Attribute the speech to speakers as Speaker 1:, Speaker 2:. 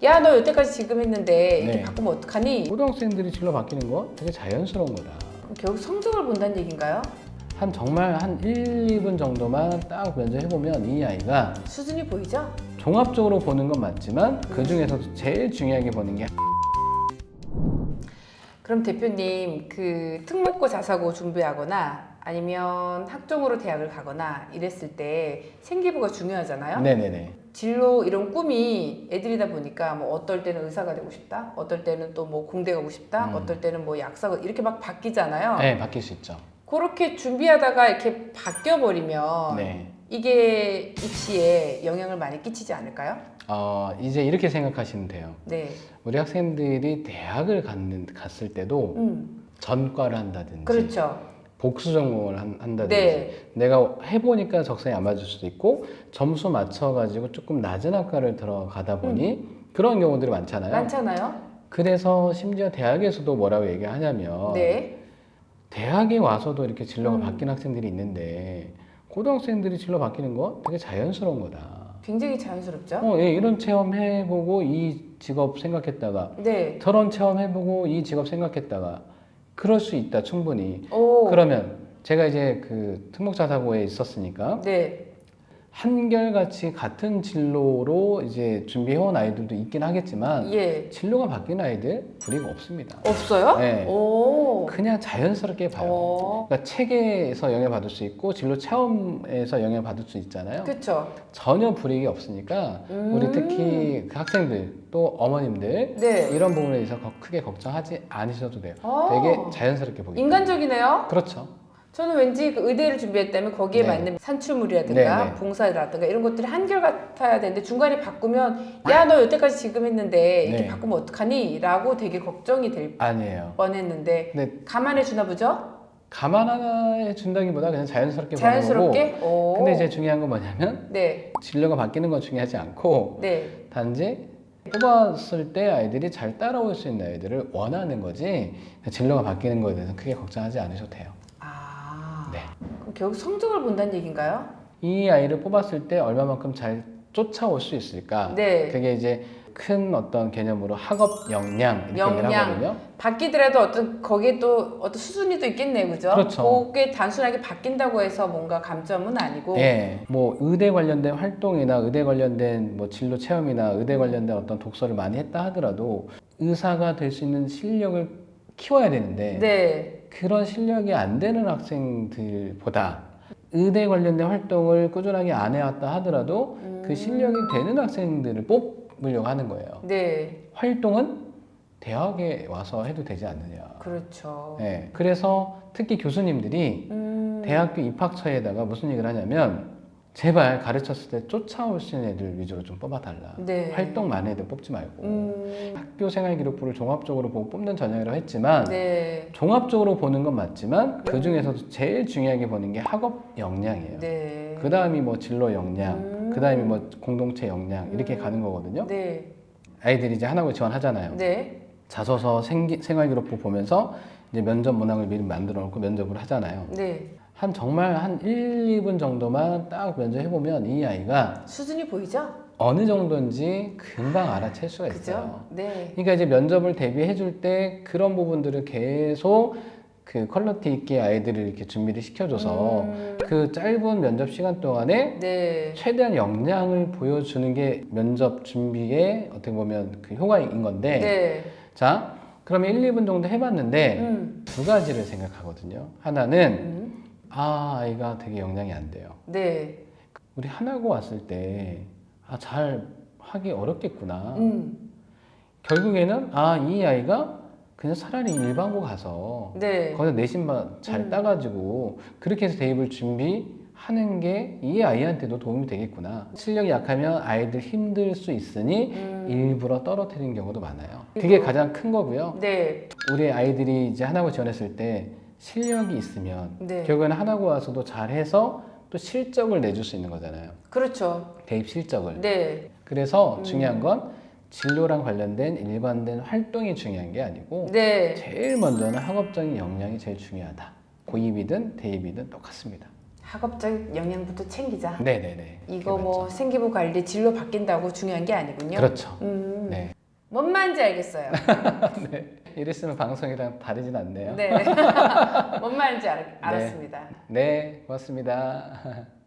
Speaker 1: 야 너 여태까지 지금 했는데 이렇게
Speaker 2: 네.
Speaker 1: 바꾸면 어떡하니?
Speaker 2: 고등학생들이 진로 바뀌는 거 되게 자연스러운 거다.
Speaker 1: 결국 성적을 본다는 얘기인가요?
Speaker 2: 한 정말 한 1, 2분 정도만 딱 면접해보면 이 아이가
Speaker 1: 수준이 보이죠?
Speaker 2: 종합적으로 보는 건 맞지만 그 중에서도 제일 중요하게 보는 게
Speaker 1: 그럼 대표님 그 특목고 자사고 준비하거나 아니면 학종으로 대학을 가거나 이랬을 때 생기부가 중요하잖아요.
Speaker 2: 네네네.
Speaker 1: 진로 이런 꿈이 애들이다 보니까 뭐 어떨 때는 의사가 되고 싶다, 어떨 때는 또 뭐 공대 가고 싶다,
Speaker 2: 음.
Speaker 1: 어떨 때는 뭐 약사가 이렇게 막 바뀌잖아요.
Speaker 2: 네, 바뀔 수 있죠.
Speaker 1: 그렇게 준비하다가 이렇게 바뀌어 버리면
Speaker 2: 네.
Speaker 1: 이게 입시에 영향을 많이 끼치지 않을까요?
Speaker 2: 어, 이제 이렇게 생각하시면 돼요.
Speaker 1: 네.
Speaker 2: 우리 학생들이 대학을 갔는, 갔을 때도
Speaker 1: 음.
Speaker 2: 전과를 한다든지
Speaker 1: 그렇죠.
Speaker 2: 복수 전공을 한, 한다든지
Speaker 1: 네.
Speaker 2: 내가 해보니까 적성에 안 맞을 수도 있고 점수 맞춰가지고 조금 낮은 학과를 들어가다 보니 그런 경우들이 많잖아요.
Speaker 1: 많잖아요.
Speaker 2: 그래서 심지어 대학에서도 뭐라고 얘기하냐면
Speaker 1: 네.
Speaker 2: 대학에 와서도 이렇게 진로가
Speaker 1: 음.
Speaker 2: 바뀐 학생들이 있는데 고등학생들이 진로 바뀌는 거 되게 자연스러운 거다.
Speaker 1: 굉장히 자연스럽죠?
Speaker 2: 어, 예, 이런 체험 해보고 이 직업 생각했다가
Speaker 1: 네.
Speaker 2: 저런 체험 해보고 이 직업 생각했다가 그럴 수 있다 충분히.
Speaker 1: 오.
Speaker 2: 그러면 제가 이제 그 특목자사고에 있었으니까
Speaker 1: 네.
Speaker 2: 한결같이 같은 진로로 이제 준비해온 아이들도 있긴 하겠지만
Speaker 1: 예.
Speaker 2: 진로가 바뀐 아이들 불이가 없습니다.
Speaker 1: 없어요?
Speaker 2: 네.
Speaker 1: 오.
Speaker 2: 그냥 자연스럽게 봐요.
Speaker 1: 어.
Speaker 2: 그러니까 책에서 영향 받을 수 있고 진로 체험에서 영향 받을 수 있잖아요.
Speaker 1: 그렇죠.
Speaker 2: 전혀 불이익이 없으니까
Speaker 1: 음.
Speaker 2: 우리 특히 그 학생들 또 어머님들
Speaker 1: 네.
Speaker 2: 이런 부분에 대해서 거- 크게 걱정하지 않으셔도 돼요.
Speaker 1: 어.
Speaker 2: 되게 자연스럽게 보기.
Speaker 1: 인간적이네요.
Speaker 2: 그렇죠.
Speaker 1: 저는 왠지 그 의대를 준비했다면 거기에
Speaker 2: 네.
Speaker 1: 맞는 산출물이라든가
Speaker 2: 네, 네.
Speaker 1: 봉사라든가 이런 것들이 한결같아야 되는데 중간에 바꾸면 야 너 여태까지 지금 했는데 이렇게
Speaker 2: 네.
Speaker 1: 바꾸면 어떡하니? 라고 되게 걱정이 될
Speaker 2: 아니에요.
Speaker 1: 뻔했는데
Speaker 2: 근데
Speaker 1: 감안해 주나 보죠?
Speaker 2: 감안해 준다기보다 그냥 자연스럽게 보는.
Speaker 1: 자연스럽게? 오.
Speaker 2: 근데 이제 중요한 건 뭐냐면
Speaker 1: 네.
Speaker 2: 진로가 바뀌는 건 중요하지 않고
Speaker 1: 네.
Speaker 2: 단지 뽑았을 때 아이들이 잘 따라올 수 있는 아이들을 원하는 거지 진로가 바뀌는 거에 대해서 크게 걱정하지 않으셔도 돼요.
Speaker 1: 아.
Speaker 2: 네.
Speaker 1: 그럼 결국 성적을 본다는 얘기인가요?
Speaker 2: 이 아이를 뽑았을 때 얼마만큼 잘 쫓아올 수 있을까?
Speaker 1: 네.
Speaker 2: 그게 이제 큰 어떤 개념으로 학업 역량 이렇게 얘기를
Speaker 1: 역량.
Speaker 2: 하거든요.
Speaker 1: 바뀌더라도 어떤 거기에 또 어떤 수준이 또 있겠네요, 그죠?
Speaker 2: 그렇죠.
Speaker 1: 그게 단순하게 바뀐다고 해서 뭔가 감점은 아니고.
Speaker 2: 예, 뭐 의대 관련된 활동이나 의대 관련된 뭐 진로 체험이나 의대 관련된 어떤 독서를 많이 했다 하더라도 의사가 될 수 있는 실력을 키워야 되는데
Speaker 1: 네.
Speaker 2: 그런 실력이 안 되는 학생들보다 의대 관련된 활동을 꾸준하게 안 해왔다 하더라도
Speaker 1: 음.
Speaker 2: 그 실력이 되는 학생들을 뽑으려고 하는 거예요.
Speaker 1: 네.
Speaker 2: 활동은 대학에 와서 해도 되지 않느냐.
Speaker 1: 그렇죠.
Speaker 2: 예, 그래서 특히 교수님들이
Speaker 1: 음.
Speaker 2: 대학교 입학처에다가 무슨 얘기를 하냐면 제발 가르쳤을 때 있는 애들 위주로 좀 뽑아달라.
Speaker 1: 네.
Speaker 2: 활동 많은 애들 뽑지 말고
Speaker 1: 음.
Speaker 2: 학교 생활 기록부를 종합적으로 보고 뽑는 전형이라고 했지만
Speaker 1: 네.
Speaker 2: 종합적으로 보는 건 맞지만 그 중에서도 제일 중요하게 보는 게 학업 역량이에요.
Speaker 1: 네.
Speaker 2: 그 다음이 뭐 진로 역량,
Speaker 1: 음.
Speaker 2: 그 다음이 뭐 공동체 역량 이렇게 가는 거거든요.
Speaker 1: 네.
Speaker 2: 아이들이 이제 하나고 지원하잖아요.
Speaker 1: 네. 자소서
Speaker 2: 자소서 생기, 생활 기록부 보면서 이제 면접 문항을 미리 만들어 놓고 면접을 하잖아요.
Speaker 1: 네.
Speaker 2: 한 정말 한 1, 2분 정도만 딱 면접해 보면 이 아이가
Speaker 1: 수준이 보이죠?
Speaker 2: 어느 정도인지 금방 알아챌 수가
Speaker 1: 그죠?
Speaker 2: 있어요.
Speaker 1: 네.
Speaker 2: 그러니까 이제 면접을 대비해 줄 때 그런 부분들을 계속 그 퀄리티 있게 아이들을 이렇게 준비를 시켜줘서
Speaker 1: 음.
Speaker 2: 그 짧은 면접 시간 동안에
Speaker 1: 네.
Speaker 2: 최대한 역량을 보여주는 게 면접 준비에 어떻게 보면 그 효과인 건데
Speaker 1: 네.
Speaker 2: 자 그러면 1, 2분 정도 해봤는데
Speaker 1: 음.
Speaker 2: 두 가지를 생각하거든요. 하나는
Speaker 1: 음.
Speaker 2: 아 아이가 되게 역량이 안 돼요.
Speaker 1: 네.
Speaker 2: 우리 하나고 왔을 때 아 잘 하기 어렵겠구나.
Speaker 1: 음.
Speaker 2: 결국에는 아 이 아이가 그냥 차라리 일반고 가서
Speaker 1: 네.
Speaker 2: 거기서 내신만 잘
Speaker 1: 음.
Speaker 2: 따가지고 그렇게 해서 대입을 준비하는 게 이 아이한테도 도움이 되겠구나. 실력이 약하면 아이들 힘들 수 있으니
Speaker 1: 음.
Speaker 2: 일부러 떨어뜨리는 경우도 많아요. 그게 가장 큰 거고요.
Speaker 1: 네.
Speaker 2: 우리 아이들이 이제 하나고 지원했을 때 실력이 있으면
Speaker 1: 네.
Speaker 2: 결국에는 하나고 와서도 잘해서 또 실적을 내줄 수 있는 거잖아요.
Speaker 1: 그렇죠.
Speaker 2: 대입 실적을.
Speaker 1: 네.
Speaker 2: 그래서
Speaker 1: 음.
Speaker 2: 중요한 건 진로랑 관련된 일반된 활동이 중요한 게 아니고
Speaker 1: 네.
Speaker 2: 제일 먼저는 학업적인 역량이 제일 중요하다. 고입이든 대입이든 똑같습니다.
Speaker 1: 학업적 영양부터 챙기자.
Speaker 2: 네네네.
Speaker 1: 이거
Speaker 2: 그게
Speaker 1: 뭐 생기부 관리 진로 바뀐다고 중요한 게 아니군요.
Speaker 2: 그렇죠.
Speaker 1: 음,
Speaker 2: 네.
Speaker 1: 뭔 말인지 알겠어요.
Speaker 2: 네. 이랬으면 방송이랑 다르진 않네요.
Speaker 1: 네. 뭔 말인지 알, 알았습니다.
Speaker 2: 네, 고맙습니다.